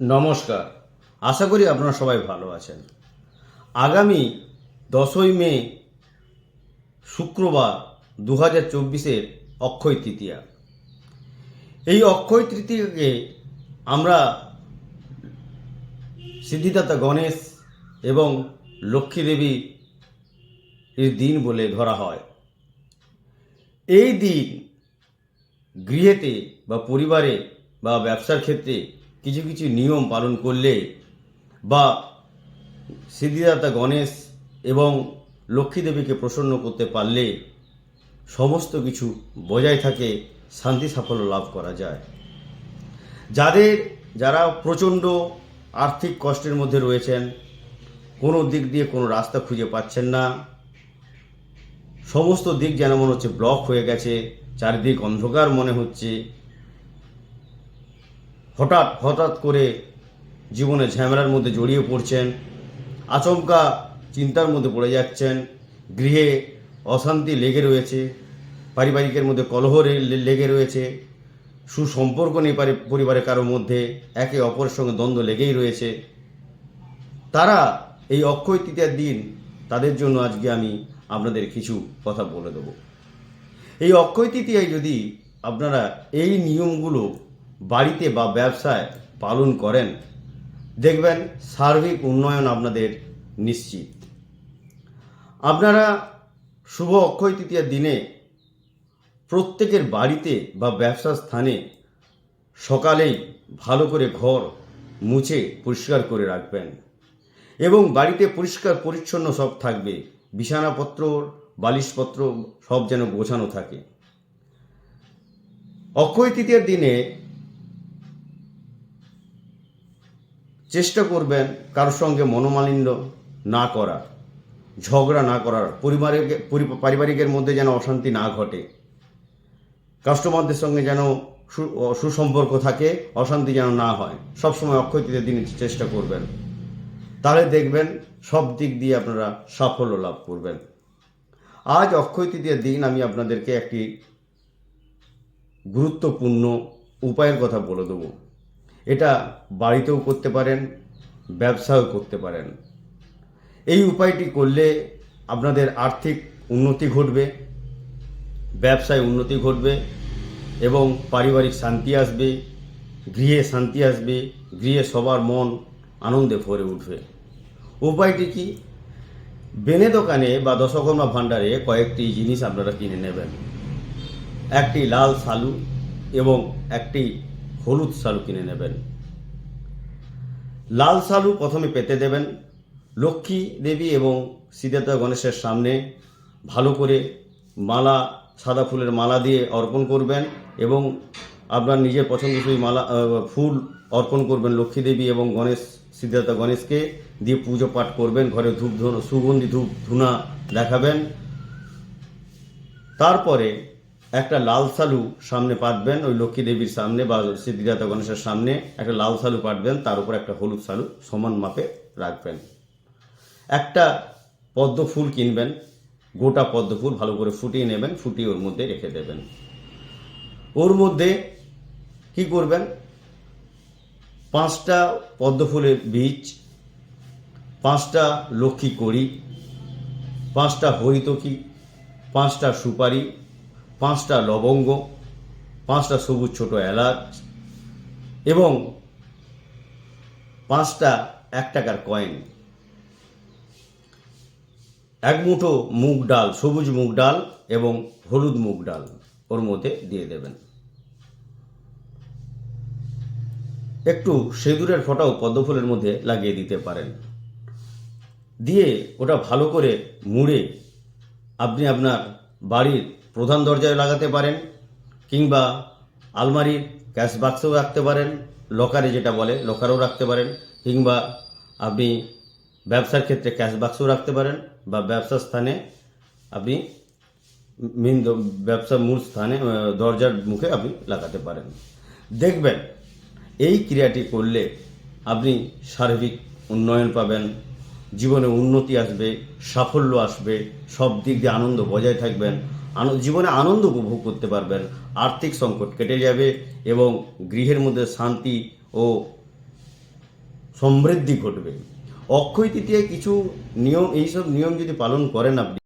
নমস্কার। আশা করি আপনারা সবাই ভালো আছেন। আগামী দশই মে, শুক্রবার দু হাজার চব্বিশের অক্ষয় তৃতীয়া। এই অক্ষয় তৃতীয়াকে আমরা সিদ্ধিদাতা গণেশ এবং লক্ষ্মী দেবী এর দিন বলে ধরা হয়। এই দিন গৃহেতে বা পরিবারে বা ব্যবসার ক্ষেত্রে কিছু কিছু নিয়ম পালন করলে বা সিদ্ধিদাতা গণেশ এবং লক্ষ্মী দেবীকে প্রসন্ন করতে পারলে সমস্ত কিছু বজায় থাকে, শান্তি সাফল্য লাভ করা যায়। যাদের, যারা প্রচণ্ড আর্থিক কষ্টের মধ্যে রয়েছেন, কোনো দিক দিয়ে কোনো রাস্তা খুঁজে পাচ্ছেন না, সমস্ত দিক যেন মনে হচ্ছে ব্লক হয়ে গেছে, চারিদিক অন্ধকার মনে হচ্ছে হঠাৎ হঠাৎ করে জীবনে ঝামেলার মধ্যে জড়িয়ে পড়ছেন, আচমকা চিন্তার মধ্যে পড়ে যাচ্ছেন, গৃহে অশান্তি লেগে রয়েছে, পারিবারিকের মধ্যে কলহ লেগে রয়েছে, সুসম্পর্ক নেই পারি, পরিবারের কারোর মধ্যে, একে অপরের সঙ্গে দ্বন্দ্ব লেগেই রয়েছে। তারা এই অক্ষয় তৃতীয়ার দিন, তাদের জন্য আজকে আমি আপনাদের কিছু কথা বলে দেব। এই অক্ষয় তৃতীয়ায় যদি আপনারা এই নিয়মগুলো বাড়িতে বা ব্যবসায় পালন করেন। দেখবেন সার্বিক উন্নয়ন আপনাদের নিশ্চিত। আপনারা শুভ অক্ষয় তৃতীয়ার দিনে প্রত্যেকের বাড়িতে বা ব্যবসা স্থানে সকালেই ভালো করে ঘর মুছে পরিষ্কার করে রাখবেন এবং বাড়িতে পরিষ্কার পরিচ্ছন্ন সব থাকবে। বিছানাপত্র, বালিশপত্র সব যেন গোছানো থাকে। অক্ষয় তৃতীয়ার দিনে চেষ্টা করবেন কারোর সঙ্গে মনোমালিন্য না করার, ঝগড়া না করার পরিবারের পারিবারিকের মধ্যে যেন অশান্তি না ঘটে, কাস্টমারদের সঙ্গে যেন সুসম্পর্ক থাকে, অশান্তি যেন না হয়। সবসময় অক্ষয় তৃতীয় দিন চেষ্টা করবেন। তাহলে দেখবেন সব দিক দিয়ে আপনারা সাফল্য লাভ করবেন। আজ অক্ষয় তৃতীয় দিন আমি আপনাদেরকে একটি গুরুত্বপূর্ণ উপায়ের কথা বলে দেবো। এটা বাড়িতেও করতে পারেন ব্যবসাও করতে পারেন। এই উপায়টি করলে আপনাদের আর্থিক উন্নতি ঘটবে, ব্যবসায় উন্নতি ঘটবে এবং পারিবারিক শান্তি আসবে, গৃহে শান্তি আসবে, গৃহে সবার মন আনন্দে ভরে উঠবে। উপায়টি কি? বেনে দোকানে বা দশকর্মা ভাণ্ডারে কয়েকটি জিনিস আপনারা কিনে নেবেন। একটি লাল শালু এবং একটি হলুদ শালু কিনে নেবেন। লাল শালু প্রথমে পেতে দেবেন। লক্ষ্মী দেবী এবং সিদ্ধার্থ গণেশের সামনে ভালো করে মালা, সাদা ফুলের মালা দিয়ে অর্পণ করবেন এবং আপনার নিজের পছন্দসই মালা ফুল অর্পণ করবেন লক্ষ্মী দেবী এবং গণেশ সিদ্ধার্থ গণেশকে দিয়ে পুজো পাঠ করবেন, ঘরে ধূপ ধুনো সুগন্ধি ধূপ ধুনা দেখাবেন। তারপরে একটা লাল সালু সামনে পাতবেন ওই লক্ষ্মী দেবীর সামনে বা সিদ্ধিদাতা গণেশের সামনে একটা লাল সালু পাতবেন তার উপর একটা হলুদ সালু সমান মাপে রাখবেন। একটা পদ্ম ফুল কিনবেন, গোটা পদ্ম ফুল ভালো করে ফুটিয়ে নেবেন, ফুটিয়ে ওর মধ্যে রেখে দেবেন। ওর মধ্যে কি করবেন? পাঁচটা পদ্ম ফুলের বীজ, পাঁচটা লক্ষ্মী কড়ি, পাঁচটা হরিতকি, পাঁচটা সুপারি পাঁচটা লবঙ্গ, পাঁচটা সবুজ ছোট এলাচ এবং পাঁচটা এক টাকার কয়েন। এক মুঠো মুগ ডাল, সবুজ মুগ ডাল এবং হলুদ মুগ ডাল ওর মধ্যে দিয়ে দেবেন। একটু সেঁদুরের ফোঁটাও পদ্মফুলের মধ্যে লাগিয়ে দিতে পারেন। দিয়ে ওটা ভালো করে মুড়ে আপনি আপনার বাড়ির প্রধান দরজায় লাগাতে পারেন কিংবা আলমারির ক্যাশ বাক্সেও রাখতে পারেন, লকারে যেটা বলে লকারেও রাখতে পারেন, কিংবা আপনি ব্যবসার ক্ষেত্রে ক্যাশ বাক্সও রাখতে পারেন বা ব্যবসার স্থানে আপনি মেন ব্যবসার মূল স্থানে দরজার মুখে আপনি লাগাতে পারেন। দেখবেন এই ক্রিয়াটি করলে আপনি সার্বিক উন্নয়ন পাবেন, জীবনে উন্নতি আসবে, সাফল্য আসবে, সব দিক দিয়ে আনন্দ বজায় থাকবেন। জীবনে আনন্দ উপভোগ করতে পারবেন। আর্থিক সংকট কেটে যাবে এবং গৃহের মধ্যে শান্তি ও সমৃদ্ধি ঘটবে। অক্ষয় তৃতীয় কিছু নিয়ম, এইসব নিয়ম যদি পালন করেন আপনি